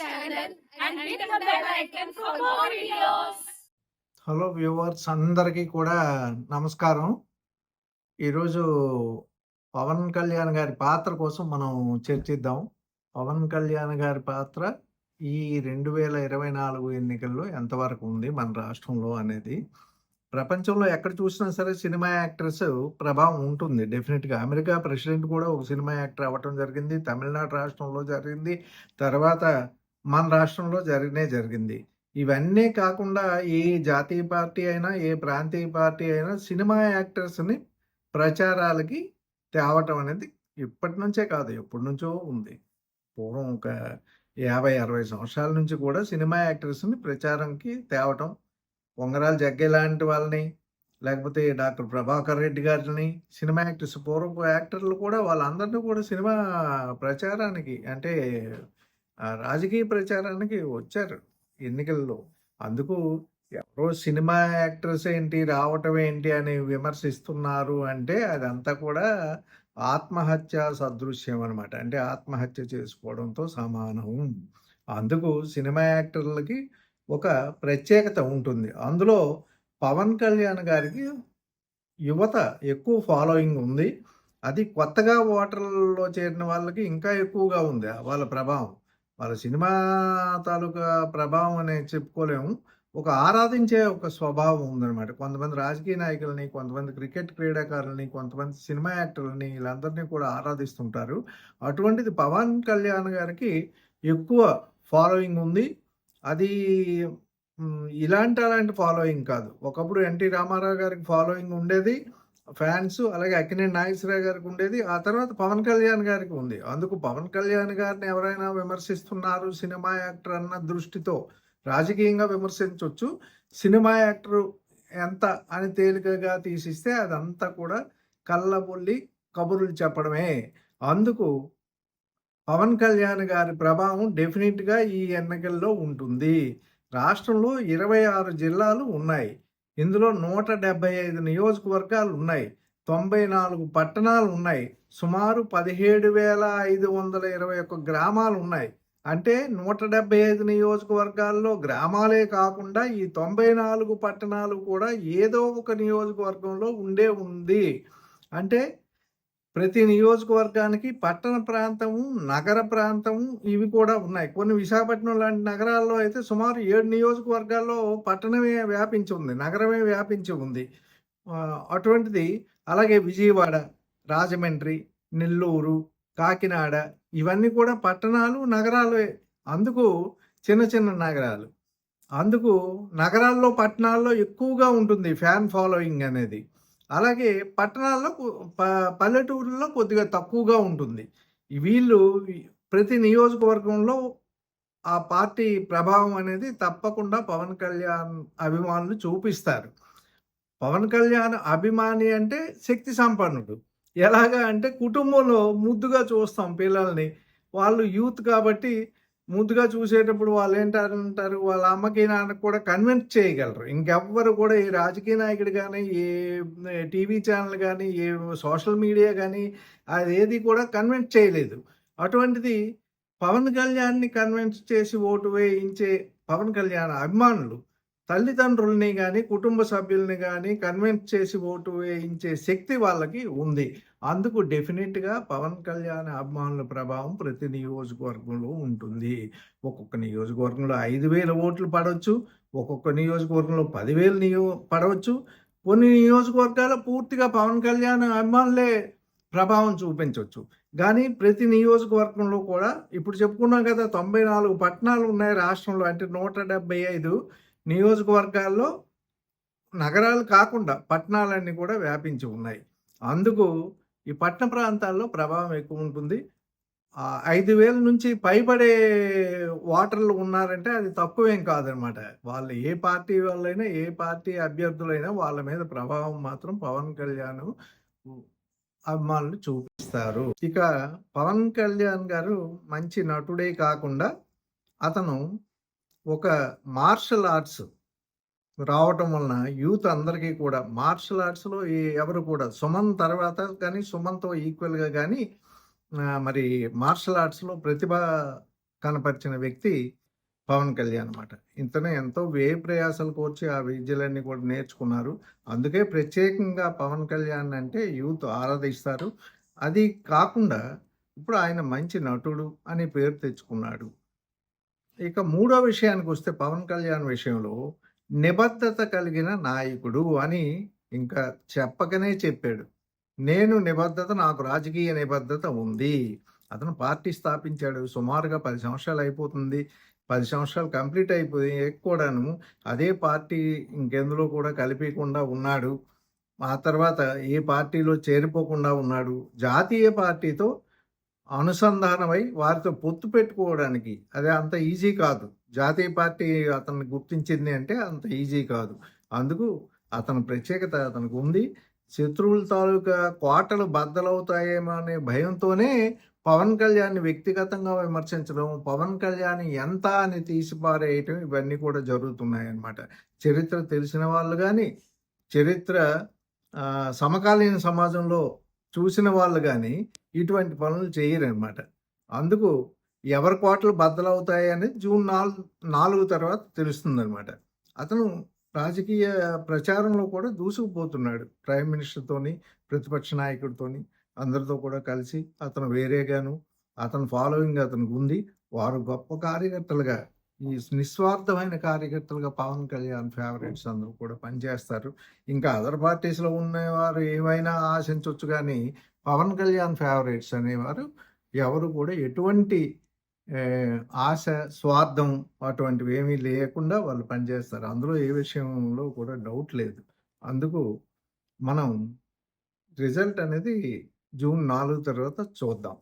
channel and hit the bell icon for more videos. Hello viewers అందరికీ కూడా నమస్కారం. ఈరోజు పవన్ కళ్యాణ్ గారి పాత్ర కోసం మనం చర్చిద్దాం. పవన్ కళ్యాణ్ గారి పాత్ర ఈ రెండు వేల ఇరవై నాలుగు ఎన్నికల్లో ఎంతవరకు ఉంది మన రాష్ట్రంలో అనేది. ప్రపంచంలో ఎక్కడ చూసినా సరే సినిమా యాక్టర్స్ ప్రభావం ఉంటుంది డెఫినెట్గా. అమెరికా ప్రెసిడెంట్ కూడా ఒక సినిమా యాక్టర్ అవ్వటం జరిగింది తమిళనాడు రాష్ట్రంలో జరిగింది తర్వాత మన రాష్ట్రంలో జరిగినే జరిగింది. ఇవన్నీ కాకుండా ఏ జాతీయ పార్టీ అయినా ఏ ప్రాంతీయ పార్టీ అయినా సినిమా యాక్టర్స్ని ప్రచారాలకి తేవటం అనేది ఇప్పటి నుంచే కాదు ఎప్పటి నుంచో ఉంది. పూర్వం ఒక యాభై అరవై సంవత్సరాల నుంచి కూడా సినిమా యాక్టర్స్ని ప్రచారంకి తేవటం పొంగరాల జగ్గే లాంటి వాళ్ళని లేకపోతే డాక్టర్ ప్రభాకర్ రెడ్డి గారిని సినిమా యాక్టర్స్ పూర్వపు యాక్టర్లు కూడా వాళ్ళందరినీ కూడా సినిమా ప్రచారానికి అంటే రాజకీయ ప్రచారానికి వచ్చారు ఎన్నికల్లో. అందుకు ఎవరో సినిమా యాక్టర్స్ ఏంటి రావటం ఏంటి అని విమర్శిస్తున్నారు అంటే అదంతా కూడా ఆత్మహత్య సదృశ్యం అనమాట అంటే ఆత్మహత్య చేసుకోవడంతో సమానం. అందుకు సినిమా యాక్టర్లకి ఒక ప్రత్యేకత ఉంటుంది. అందులో పవన్ కళ్యాణ్ గారికి యువత ఎక్కువ ఫాలోయింగ్ ఉంది. అది కొత్తగా ఓటర్లలో చేరిన వాళ్ళకి ఇంకా ఎక్కువగా ఉంది వాళ్ళ ప్రభావం. వాళ్ళ సినిమా తాలూకా ప్రభావం అనేది చెప్పుకోలేము. ఒక ఆరాధించే ఒక స్వభావం ఉందన్నమాట. కొంతమంది రాజకీయ నాయకులని కొంతమంది క్రికెట్ క్రీడాకారులని కొంతమంది సినిమా యాక్టర్లని వీళ్ళందరినీ కూడా ఆరాధిస్తుంటారు. అటువంటిది పవన్ కళ్యాణ్ గారికి ఎక్కువ ఫాలోయింగ్ ఉంది. అది ఇలాంటి అలాంటి ఫాలోయింగ్ కాదు. ఒకప్పుడు ఎన్టీ రామారావు గారికి ఫాలోయింగ్ ఉండేది. ఫ్యాన్స్ అలాగే అక్కినేని నాగేశ్వరరావు గారికి ఉండేది. ఆ తర్వాత పవన్ కళ్యాణ్ గారికి ఉంది. అందుకు పవన్ కళ్యాణ్ గారిని ఎవరైనా విమర్శిస్తున్నారు సినిమా యాక్టర్ అన్న దృష్టితో రాజకీయంగా విమర్శించవచ్చు సినిమా యాక్టర్ ఎంత అని తేలికగా తీసిస్తే అదంతా కూడా కళ్ళబొల్లి కబుర్లు చెప్పడమే. అందుకు పవన్ కళ్యాణ్ గారి ప్రభావం డెఫినెట్గా ఈ ఎన్నికల్లో ఉంటుంది. రాష్ట్రంలో ఇరవై ఆరు జిల్లాలు ఉన్నాయి. ఇందులో నూట డెబ్బై ఐదు నియోజకవర్గాలు ఉన్నాయి. తొంభై నాలుగు పట్టణాలు ఉన్నాయి. సుమారు పదిహేడు వేల ఐదు వందల ఇరవై ఒక్క గ్రామాలు ఉన్నాయి. అంటే నూట డెబ్బై ఐదు నియోజకవర్గాల్లో గ్రామాలే కాకుండా ఈ తొంభై నాలుగు పట్టణాలు కూడా ఏదో ఒక నియోజకవర్గంలో ఉండే ఉంది. అంటే ప్రతి నియోజకవర్గానికి పట్టణ ప్రాంతము నగర ప్రాంతము ఇవి కూడా ఉన్నాయి. కొన్ని విశాఖపట్నం లాంటి నగరాల్లో అయితే సుమారు ఏడు నియోజకవర్గాల్లో పట్టణమే వ్యాపించి ఉంది నగరమే వ్యాపించి ఉంది. అటువంటిది అలాగే విజయవాడ రాజమండ్రి నెల్లూరు కాకినాడ ఇవన్నీ కూడా పట్టణాలు నగరాలే. అందుకు చిన్న చిన్న నగరాలు. అందుకు నగరాల్లో పట్టణాల్లో ఎక్కువగా ఉంటుంది ఫ్యాన్ ఫాలోయింగ్ అనేది. అలాగే పట్టణాల్లో కొ- పల్లెటూరులో కొద్దిగా తక్కువగా ఉంటుంది. వీళ్ళు ప్రతి నియోజకవర్గంలో ఆ పార్టీ ప్రభావం అనేది తప్పకుండా పవన్ కళ్యాణ్ అభిమానులు చూపిస్తారు. పవన్ కళ్యాణ్ అభిమాని అంటే శక్తి సంపన్నుడు. ఎలాగా అంటే కుటుంబంలో ముద్దుగా చూస్తాం పిల్లల్ని. వాళ్ళు యూత్ కాబట్టి ముద్దుగా చూసేటప్పుడు వాళ్ళు ఏంటంటారు? వాళ్ళ అమ్మకి నాన్నకు కూడా కన్విన్స్ చేయగలరు. ఇంకెవ్వరు కూడా ఏ రాజకీయ నాయకుడు కానీ ఏ టీవీ ఛానల్ కానీ ఏ సోషల్ మీడియా కానీ అదేది కూడా కన్విన్స్ చేయలేదు. అటువంటిది పవన్ కళ్యాణ్ని కన్విన్స్ చేసి ఓటు వేయించే పవన్ కళ్యాణ్ అభిమానులు తల్లిదండ్రుల్ని కానీ కుటుంబ సభ్యుల్ని కానీ కన్విన్స్ చేసి ఓటు వేయించే శక్తి వాళ్ళకి ఉంది. అందుకు డెఫినెట్గా పవన్ కళ్యాణ్ అభిమానుల ప్రభావం ప్రతి నియోజకవర్గంలో ఉంటుంది. ఒక్కొక్క నియోజకవర్గంలో ఐదు వేల ఓట్లు పడవచ్చు ఒక్కొక్క నియోజకవర్గంలో పదివేలు నియో పడవచ్చు. కొన్ని నియోజకవర్గాలు పూర్తిగా పవన్ కళ్యాణ్ అభిమానులే ప్రభావం చూపించవచ్చు. కానీ ప్రతి నియోజకవర్గంలో కూడా ఇప్పుడు చెప్పుకున్నాం కదా తొంభై నాలుగు పట్టణాలు ఉన్నాయి రాష్ట్రంలో. అంటే నూట డెబ్బై ఐదు నియోజకవర్గాల్లో నగరాలు కాకుండా పట్టణాలన్నీ కూడా వ్యాపించి ఉన్నాయి. అందుకు ఈ పట్టణ ప్రాంతాల్లో ప్రభావం ఎక్కువ ఉంటుంది. ఐదు వేల నుంచి పైబడే ఓటర్లు ఉన్నారంటే అది తక్కువేం కాదనమాట. వాళ్ళు ఏ పార్టీ వాళ్ళైనా ఏ పార్టీ అభ్యర్థులైనా వాళ్ళ మీద ప్రభావం మాత్రం పవన్ కళ్యాణ్ అభిమానులు చూపిస్తారు. ఇక పవన్ కళ్యాణ్ గారు మంచి నటుడే కాకుండా అతను ఒక మార్షల్ ఆర్ట్స్ రావటం వలన యూత్ అందరికీ కూడా మార్షల్ ఆర్ట్స్లో ఎవరు కూడా సుమన్ తర్వాత కానీ సుమన్తో ఈక్వల్గా కానీ మరి మార్షల్ ఆర్ట్స్లో ప్రతిభ కనపరిచిన వ్యక్తి పవన్ కళ్యాణ్ అనమాట ఇంతనే ఎంతో వ్యయ ప్రయాసాలు కోర్చి ఆ విద్యలన్నీ కూడా నేర్చుకున్నారు. అందుకే ప్రత్యేకంగా పవన్ కళ్యాణ్ అంటే యూత్ ఆరాధిస్తారు. అది కాకుండా ఇప్పుడు ఆయన మంచి నటుడు అని పేరు తెచ్చుకున్నాడు. ఇక మూడో విషయానికి వస్తే పవన్ కళ్యాణ్ విషయంలో నిబద్ధత కలిగిన నాయకుడు అని ఇంకా చెప్పకనే చెప్పాడు. నేను నిబద్ధత నాకు రాజకీయ నిబద్ధత ఉంది. అతను పార్టీ స్థాపించాడు. సుమారుగా పది సంవత్సరాలు అయిపోతుంది. పది సంవత్సరాలు కంప్లీట్ అయిపోయి కూడాను అదే పార్టీ ఇంకెందులో కూడా కలిపీయకుండా ఉన్నాడు. ఆ తర్వాత ఏ పార్టీలో చేరిపోకుండా ఉన్నాడు. జాతీయ పార్టీతో అనుసంధానమై వారితో పొత్తు పెట్టుకోవడానికి అది అంత ఈజీ కాదు. జాతీయ పార్టీ అతన్ని గుర్తించింది అంటే అంత ఈజీ కాదు. అందుకు అతని ప్రత్యేకత అతనికి ఉంది. శత్రువుల తాలూకా కోటలు బద్దలవుతాయేమో అనే భయంతోనే పవన్ కళ్యాణ్‌ని వ్యక్తిగతంగా విమర్శించడం, పవన్ కళ్యాణ్ ఎంత అని తీసిపారేయటం ఇవన్నీ కూడా జరుగుతున్నాయన్నమాట. చరిత్ర తెలిసిన వాళ్ళు కానీ చరిత్ర సమకాలీన సమాజంలో చూసిన వాళ్ళు కానీ ఇటువంటి పనులు చేయరనమాట. అందుకు ఎవరి కోటలు బద్దలవుతాయి అనేది జూన్ నాలుగు నాలుగు తర్వాత తెలుస్తుందనమాట. అతను రాజకీయ ప్రచారంలో కూడా దూసుకుపోతున్నాడు. ప్రైమ్ మినిస్టర్‌తోని, ప్రతిపక్ష నాయకుడితోని అందరితో కూడా కలిసి అతను వేరేగాను అతని ఫాలోయింగ్ అతనికుంది. వారు గొప్ప కార్యకర్తలుగా ఈ నిస్వార్థమైన కార్యకర్తలుగా పవన్ కళ్యాణ్ ఫేవరెట్స్ అందరూ కూడా పనిచేస్తారు. ఇంకా అదర్ పార్టీస్‌లో ఉన్నవారు ఏమైనా ఆశించవచ్చు కానీ పవన్ కళ్యాణ్ ఫేవరెట్స్ అనేవారు ఎవరు కూడా ఎటువంటి ఆశ, స్వార్థం అటువంటివి ఏమీ లేకుండా వాళ్ళు పనిచేస్తారు. అందులో ఏ విషయంలో కూడా డౌట్ లేదు. అందుకు మనం రిజల్ట్ అనేది జూన్ నాలుగు తర్వాత చూద్దాం.